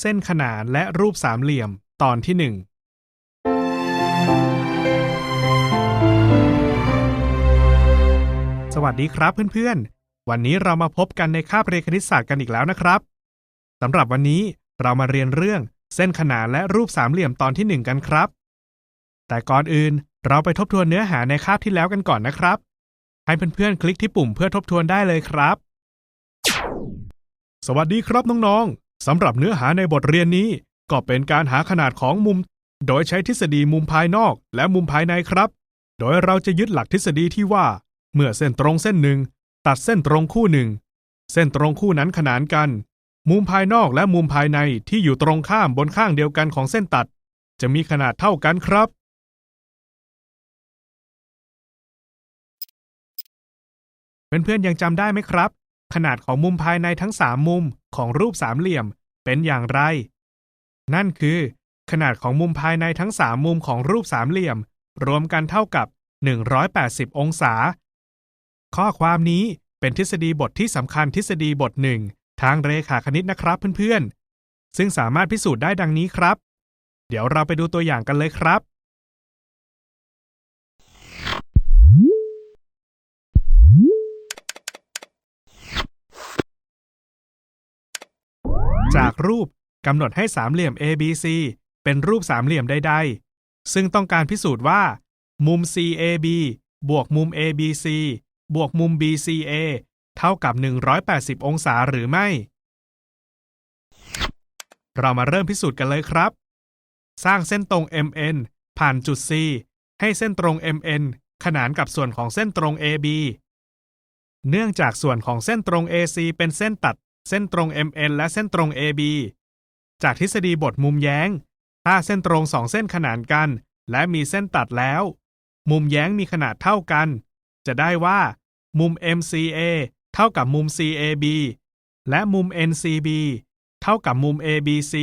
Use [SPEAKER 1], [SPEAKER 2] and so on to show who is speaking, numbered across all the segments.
[SPEAKER 1] เส้นขนานและรูปสามเหลี่ยม ตอนที่หนึ่งสวัสดีครับเพื่อนๆ วันนี้เรามาพบกันในคาบเรียนคณิตศาสตร์กันอีกแล้วนะครับสำหรับวันนี้เรามาเรียนเรื่องเส้นขนานและรูปสามเหลี่ยมตอนที่หนึ่งกันครับ แต่ก่อนอื่นเราไปทบทวนเนื้อหาในคาบที่แล้วกันก่อนนะครับ ให้เพื่อนๆ คลิกที่ปุ่มเพื่อทบทวนได้เลยครับ สวัสดีครับน้องๆ สำหรับเนื้อหาในบทเรียนนี้ ก็เป็นการหาขนาดของมุม โดยใช้ทฤษฎีมุมภายนอก และมุมภายในครับ โดยเราจะยึดหลักทฤษฎีที่ว่า เมื่อเส้นตรงเส้นหนึ่ง ตัดเส้นตรงคู่หนึ่ง เส้นตรงคู่นั้นขนานกัน มุมภายนอกและมุมภายในที่อยู่ตรงข้ามบนข้างเดียวกันของเส้นตัด จะมีขนาดเท่ากันครับเพื่อนๆยังจำได้ไหมครับ ขนาดของมุมภายในทั้ง3มุมของรูปสามเหลี่ยมเป็นอย่างไร นั่นคือ ขนาดของมุมภายในทั้ง3มุมของรูปสามเหลี่ยม รวมกันเท่ากับ 180 องศา ข้อความนี้เป็นทฤษฎีบทที่สำคัญทฤษฎีบทหนึ่งทางเรขาคณิตนะครับเพื่อนๆ ซึ่งสามารถพิสูจน์ได้ดังนี้ครับ เดี๋ยวเราไปดูตัวอย่างกันเลยครับ จากรูปกำหนดให้สามเหลี่ยม ABC เป็นรูปสามเหลี่ยมใดๆ ซึ่งต้องการพิสูจน์ว่า มุม CAB บวกมุม ABC บวกมุม BCA เท่ากับ 180 องศาหรือไม่ เรามาเริ่มพิสูจน์กันเลยครับ สร้างเส้นตรง MN ผ่านจุด C ให้เส้นตรง MN ขนานกับส่วนของเส้นตรง AB เนื่องจากส่วนของเส้นตรง AC เป็นเส้นตัด เส้นตรง MN และเส้นตรง AB จากทฤษฎีบทมุมแย้ง ถ้าเส้นตรงสองเส้นขนานกัน และมีเส้นตัดแล้ว มุมแย้งมีขนาดเท่ากัน จะได้ว่า มุม MCA เท่ากับมุม CAB และมุม NCB เท่ากับมุม ABC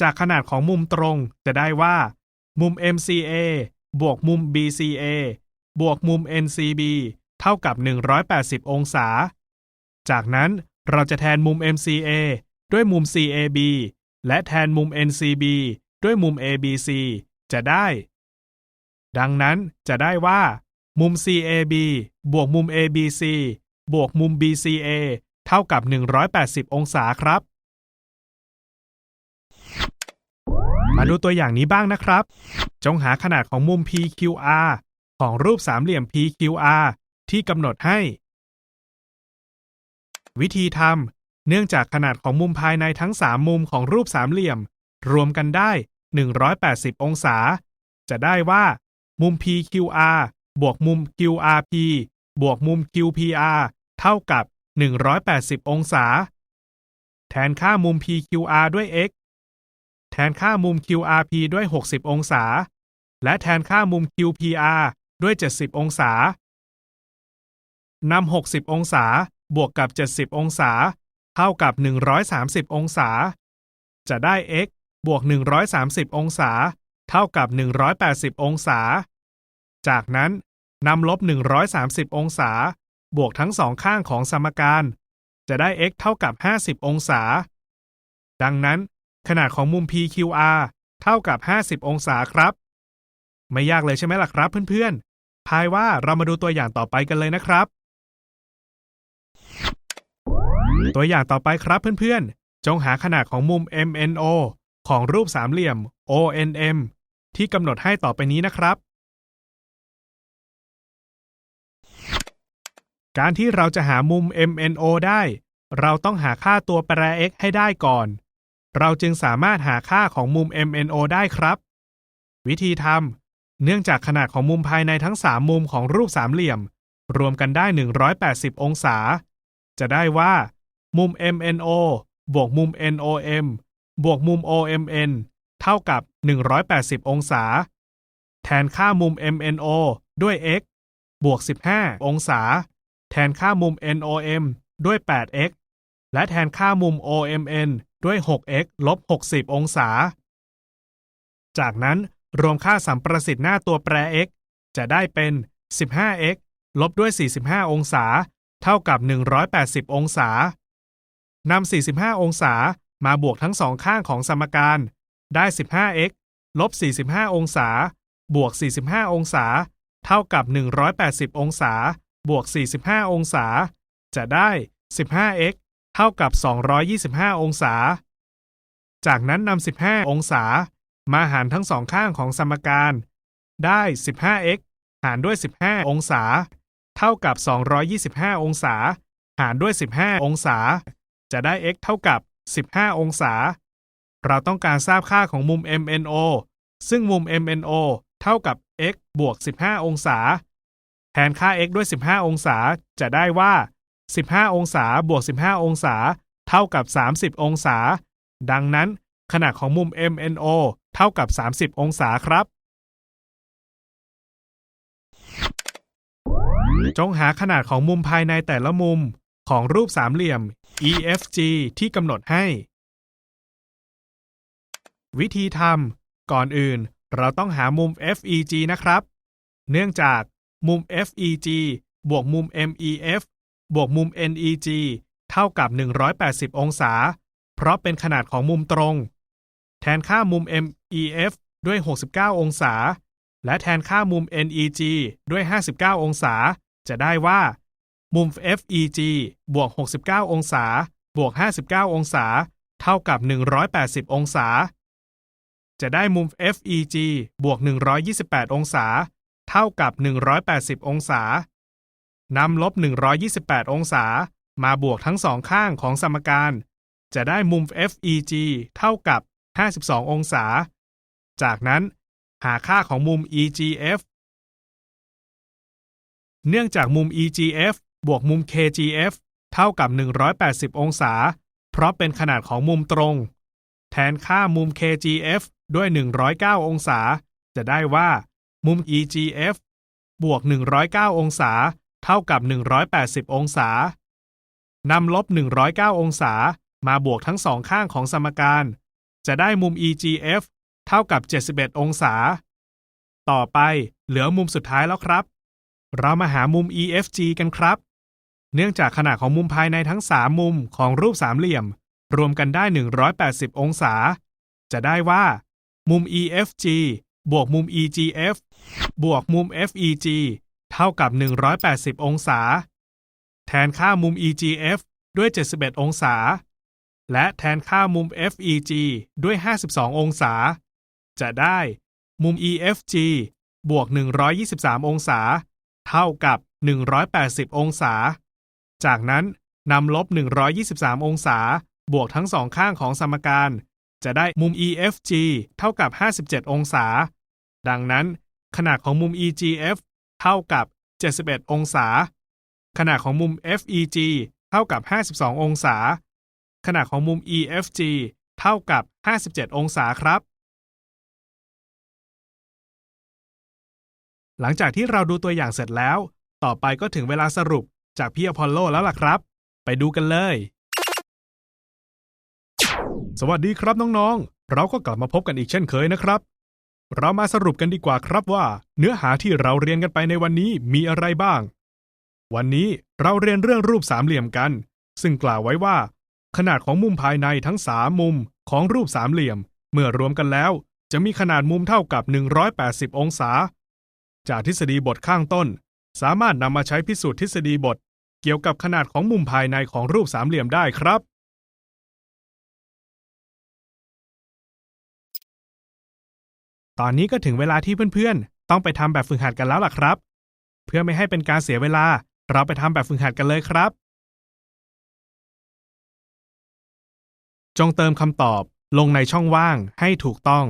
[SPEAKER 1] จากขนาดของมุมตรงจะได้ว่า มุม MCA บวกมุม BCA บวกมุม NCB เท่ากับ 180 องศา จากนั้น เราจะแทนมุม MCA ด้วยมุม CAB และแทนมุม NCB ด้วยมุม ABC จะได้ ดังนั้นจะได้ว่า มุม CAB บวกมุม ABC บวกมุม BCA เท่ากับ 180 องศาครับ มาดูตัวอย่างนี้บ้างนะครับ จงหาขนาดของมุม PQR ของรูปสามเหลี่ยม PQR ที่กำหนดให้ วิธีทำเนื่องจากขนาดของมุมภายในทั้ง 3 มุมของรูปสามเหลี่ยม รวมกันได้ 180 องศา จะได้ว่า มุม PQR บวกมุม QRP บวกมุม QPR เท่ากับ 180 องศา แทนค่ามุม PQR ด้วย x แทนค่ามุม QRP ด้วย 60 องศา และแทนค่ามุม QPR ด้วย 70 องศานำ60 องศา บวกกับ 70 องศา เท่ากับ 130 องศา จะได้ x บวก 130 องศา เท่ากับ 180 องศา จากนั้นนำลบ 130 องศา บวกทั้งสองข้างของสมการ จะได้ x เท่ากับ 50 องศา ดังนั้น ขนาดของมุม PQR เท่ากับ 50 องศาครับ ไม่ยากเลยใช่ไหมล่ะครับเพื่อนๆพายว่าเรามาดูตัวอย่างต่อไปกันเลยนะครับ ตัวอย่างต่อไปครับเพื่อนๆ จงหาขนาดของมุม MNO ของรูปสามเหลี่ยม ONM ที่กำหนดให้ต่อไปนี้นะครับ การที่เราจะหามุม MNO ได้ เราต้องหาค่าตัวแปร x ให้ได้ก่อน เราจึงสามารถหาค่าของมุม MNO ได้ครับ วิธีทำเนื่องจากขนาดของมุมภายในทั้ง 3 มุมของรูปสามเหลี่ยม รวมกันได้ 180 องศา จะได้ว่า มุม MNO บวกมุม NOM บวกมุม OMN เท่ากับ 180 องศา แทนค่ามุม MNO ด้วย x บวก 15 องศา แทนค่ามุม NOM ด้วย 8x และแทนค่ามุม OMN ด้วย 6x ลบ 60 องศา จากนั้นรวมค่าสัมประสิทธิ์หน้าตัวแปร x จะได้เป็น 15x ลบด้วย 45 องศา เท่ากับ 180 องศา นำ45 องศามาบวกทั้งสองข้างของสมการ ได้ 15x ลบ 45 องศา บวก 45 องศา เท่ากับ 180 องศา บวก 45 องศา จะได้ 15x เท่ากับ 225 องศา จากนั้นนำ 15 องศา มาหารทั้งสองข้างของสมการ ได้ 15x หารด้วย 15 องศา เท่ากับ 225 องศา หารด้วย 15 องศา จะได้ x เท่ากับ 15 องศา เราต้องการทราบค่าของมุม MNO ซึ่งมุม MNO เท่ากับ x บวก 15 องศา แทนค่า x ด้วย 15 องศา จะได้ว่า 15 องศาบวก 15 องศา เท่ากับ 30 องศา ดังนั้นขนาดของมุม MNO เท่ากับ 30 องศาครับ จงหาขนาดของมุมภายในแต่ละมุมของรูปสามเหลี่ยม EFG ที่กำหนดให้ วิธีทำก่อนอื่น เราต้องหามุม FEG นะครับ เนื่องจากมุม FEG บวกมุม MEF บวกมุม NEG เท่ากับ 180 องศา เพราะเป็นขนาดของมุมตรง แทนค่ามุม MEF ด้วย 69 องศา และแทนค่ามุม NEG ด้วย 59 องศา จะได้ว่า มุม FEG บวก 69 องศา บวก 59 องศา เท่ากับ 180 องศา จะได้มุม FEG บวก 128 องศา เท่ากับ 180 องศานำลบ 128 องศา มาบวกทั้งสองข้างของสมการ จะได้มุม FEG เท่ากับ 52 องศา จากนั้น หาค่าของมุม EGF เนื่องจากมุม EGF บวกมุม KGF เท่ากับ 180 องศา เพราะเป็นขนาดของมุมตรง แทนค่ามุม KGF ด้วย 109 องศา จะได้ว่ามุม EGF บวก 109 องศา เท่ากับ 180 องศานำลบ 109 องศา มาบวกทั้งสองข้างของสมการ จะได้มุม EGF เท่ากับ 71 องศา ต่อไปเหลือมุมสุดท้ายแล้วครับ เรามาหามุม EFG กันครับ เนื่องจากขนาดของมุมภายในทั้ง 3 มุมของรูปสามเหลี่ยม รวมกันได้ 180 องศา จะได้ว่า มุม EFG บวกมุม EGF บวกมุม FEG เท่ากับ 180 องศา แทนค่ามุม EGF ด้วย 71 องศา และแทนค่ามุม FEG ด้วย 52 องศา จะได้มุม EFG บวก 123 องศา เท่ากับ 180 องศา จากนั้นนำลบ 123 องศา บวกทั้งสองข้างของสมการ จะได้มุม EFG เท่ากับ 57 องศา ดังนั้น ขนาดของมุม EGF เท่ากับ 71 องศา ขนาดของมุม FEG เท่ากับ 52 องศา ขนาดของมุม EFG เท่ากับ 57 องศาครับ หลังจากที่เราดูตัวอย่างเสร็จแล้ว ต่อไปก็ถึงเวลาสรุป จากพี่อพอลโลแล้วล่ะครับ ไปดูกันเลย สวัสดีครับน้องๆ เราก็กลับมาพบกันอีกเช่นเคยนะครับ เรามาสรุปกันดีกว่าครับว่า เนื้อหาที่เราเรียนกันไปในวันนี้มีอะไรบ้าง วันนี้เราเรียนเรื่องรูปสามเหลี่ยมกัน ซึ่งกล่าวไว้ว่า ขนาดของมุมภายในทั้งสามมุมของรูปสามเหลี่ยม เมื่อรวมกันแล้ว จะมีขนาดมุมเท่ากับ 180 องศา จากทฤษฎีบทข้างต้น สามารถนำมาใช้พิสูจน์ทฤษฎีบท เกี่ยวกับขนาดของมุมภายในของรูปสามเหลี่ยมได้ครับ ตอนนี้ก็ถึงเวลาที่เพื่อนๆ ต้องไปทำแบบฝึกหัดกันแล้วล่ะครับ เพื่อไม่ให้เป็นการเสียเวลา เราไปทำแบบฝึกหัดกันเลยครับ จงเติมคำตอบลงในช่องว่างให้ถูกต้อง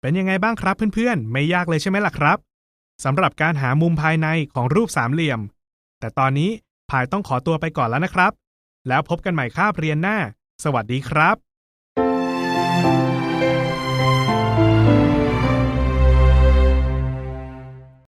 [SPEAKER 1] เป็นยังไงบ้างครับเพื่อนๆ ไม่ยากเลยใช่ไหมล่ะครับสำหรับการหามุมภายในของรูปสามเหลี่ยม แต่ตอนนี้พายต้องขอตัวไปก่อนแล้วนะครับ แล้วพบกันใหม่คาบเรียนหน้า สวัสดีครับ